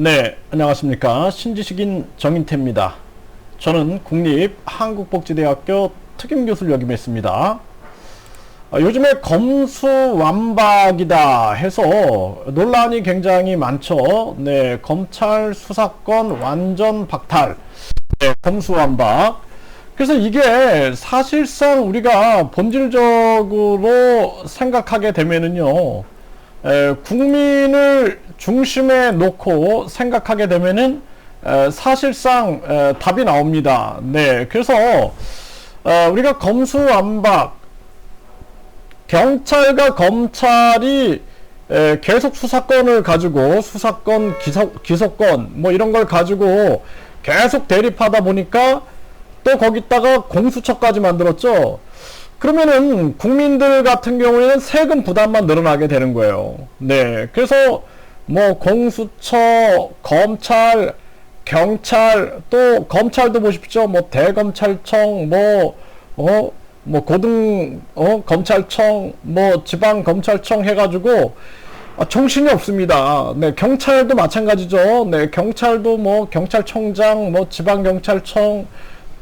네, 안녕하십니까. 신지식인 정인태입니다. 저는 국립 한국복지대학교 특임교수를 역임했습니다. 아, 요즘에 검수완박이다 해서 논란이 굉장히 많죠. 네, 검찰 수사권 완전 박탈. 네, 검수완박. 그래서 이게 사실상 우리가 본질적으로 생각하게 되면은요, 에, 국민을 중심에 놓고 생각하게 되면은 에, 사실상 에, 답이 나옵니다. 네, 그래서 어, 우리가 검수완박 경찰과 검찰이 에, 계속 수사권을 가지고 수사권 기소, 기소권 뭐 이런 걸 가지고 계속 대립하다 보니까 또 거기다가 공수처까지 만들었죠. 그러면은 국민들 같은 경우에는 세금 부담만 늘어나게 되는 거예요. 네. 그래서 뭐 공수처, 검찰, 경찰, 또 검찰도 보십시오. 뭐 대검찰청, 뭐, 어, 뭐 고등, 어, 검찰청, 뭐 지방 검찰청 해가지고 아, 정신이 없습니다. 네, 경찰도 마찬가지죠. 네, 경찰도 뭐 경찰청장, 뭐 지방경찰청,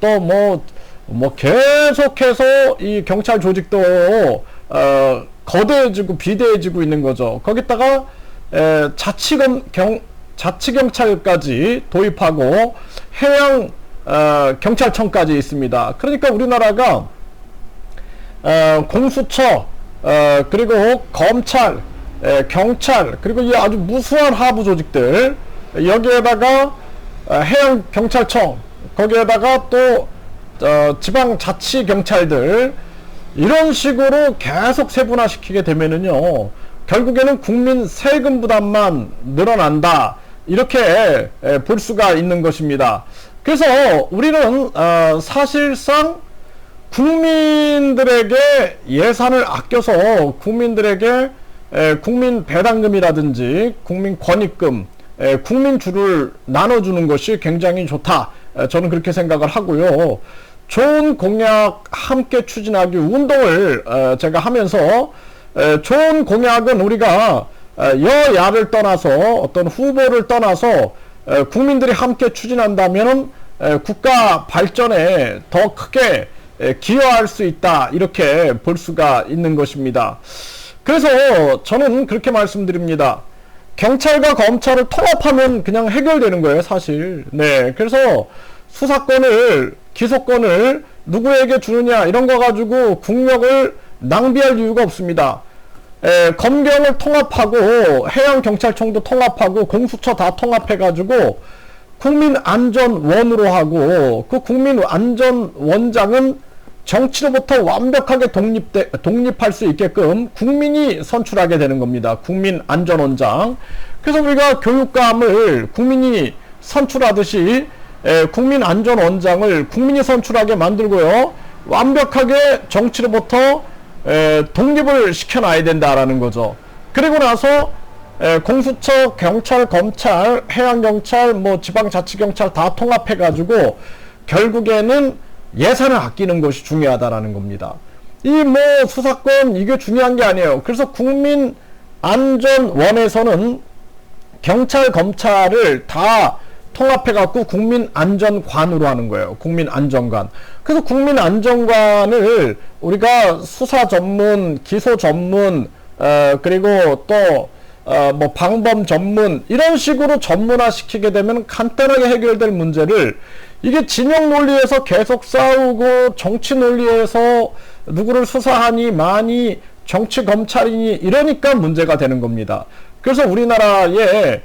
또 뭐, 뭐 계속해서 이 경찰 조직도 어, 거대해지고 비대해지고 있는 거죠. 거기다가 에, 자치검 경 자치경찰까지 도입하고 해양 어, 경찰청까지 있습니다. 그러니까 우리나라가 어, 공수처 어, 그리고 검찰 에, 경찰 그리고 이 아주 무수한 하부 조직들 여기에다가 어, 해양 경찰청 거기에다가 또 어, 지방 자치 경찰들 이런 식으로 계속 세분화시키게 되면은요 결국에는 국민 세금 부담만 늘어난다 이렇게 에, 볼 수가 있는 것입니다. 그래서 우리는 어, 사실상 국민들에게 예산을 아껴서 국민들에게 에, 국민 배당금이라든지 국민 권익금, 에, 국민 주를 나눠주는 것이 굉장히 좋다. 에, 저는 그렇게 생각을 하고요. 좋은 공약 함께 추진하기 운동을 에, 제가 하면서 에, 좋은 공약은 우리가 에, 여야를 떠나서 어떤 후보를 떠나서 에, 국민들이 함께 추진한다면 국가 발전에 더 크게 기여할 수 있다 이렇게 볼 수가 있는 것입니다. 그래서 저는 그렇게 말씀드립니다. 경찰과 검찰을 통합하면 그냥 해결되는 거예요, 사실. 네. 그래서 수사권을, 기소권을 누구에게 주느냐, 이런 거 가지고 국력을 낭비할 이유가 없습니다. 에, 검경을 통합하고, 해양경찰청도 통합하고, 공수처 다 통합해가지고, 국민안전원으로 하고, 그 국민안전원장은 정치로부터 완벽하게 독립돼, 독립할 수 있게끔 국민이 선출하게 되는 겁니다. 국민안전원장. 그래서 우리가 교육감을 국민이 선출하듯이 에, 국민안전원장을 국민이 선출하게 만들고요. 완벽하게 정치로부터 에, 독립을 시켜놔야 된다라는 거죠. 그리고 나서 에, 공수처, 경찰, 검찰, 해양경찰, 뭐 지방자치경찰 다 통합해가지고 결국에는 예산을 아끼는 것이 중요하다라는 겁니다. 이 뭐 수사권 이게 중요한 게 아니에요. 그래서 국민 안전원에서는 경찰 검찰을 다 통합해 갖고 국민 안전관으로 하는 거예요. 국민 안전관. 그래서 국민 안전관을 우리가 수사 전문, 기소 전문, 어, 그리고 또 어, 뭐 방범 전문 이런 식으로 전문화 시키게 되면 간단하게 해결될 문제를 이게 진영 논리에서 계속 싸우고 정치 논리에서 누구를 수사하니 많이 정치 검찰이니 이러니까 문제가 되는 겁니다. 그래서 우리나라의 에,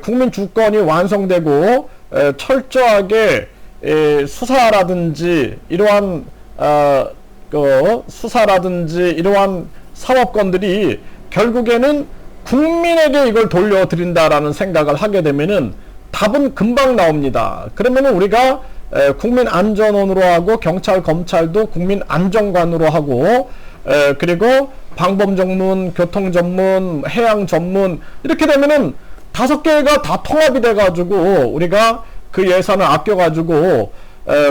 국민 주권이 완성되고 에, 철저하게 에, 수사라든지 이러한 어, 그 수사라든지 이러한 사법권들이 결국에는 국민에게 이걸 돌려드린다라는 생각을 하게 되면은 답은 금방 나옵니다. 그러면은 우리가 에, 국민 안전원으로 하고 경찰 검찰도 국민 안전관으로 하고 에, 그리고 방범 전문, 교통 전문, 해양 전문 이렇게 되면은 다섯 개가 다 통합이 돼 가지고 우리가 그 예산을 아껴 가지고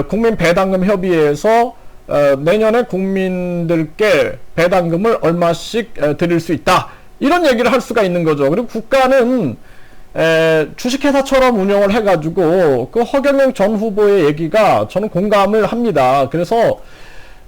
국민 배당금 협의회에서 어, 내년에 국민들께 배당금을 얼마씩 에, 드릴 수 있다. 이런 얘기를 할 수가 있는 거죠. 그리고 국가는 에, 주식회사처럼 운영을 해가지고 그 허경영 전 후보의 얘기가 저는 공감을 합니다. 그래서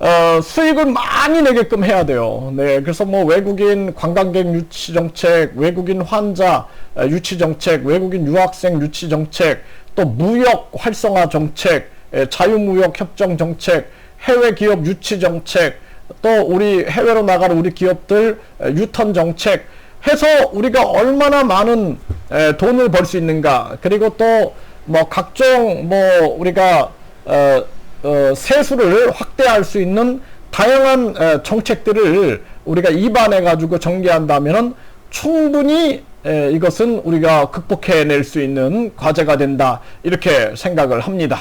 어, 수익을 많이 내게끔 해야 돼요. 네, 그래서 뭐 외국인 관광객 유치 정책, 외국인 환자 어, 유치 정책, 외국인 유학생 유치 정책, 또 무역 활성화 정책, 에, 자유무역 협정 정책, 해외 기업 유치 정책, 또 우리 해외로 나가는 우리 기업들 에, 유턴 정책 해서 우리가 얼마나 많은 에, 돈을 벌 수 있는가 그리고 또 뭐 각종 뭐 우리가 어, 어, 세수를 확대할 수 있는 다양한 에, 정책들을 우리가 입안해 가지고 전개한다면은 충분히 에, 이것은 우리가 극복해낼 수 있는 과제가 된다 이렇게 생각을 합니다.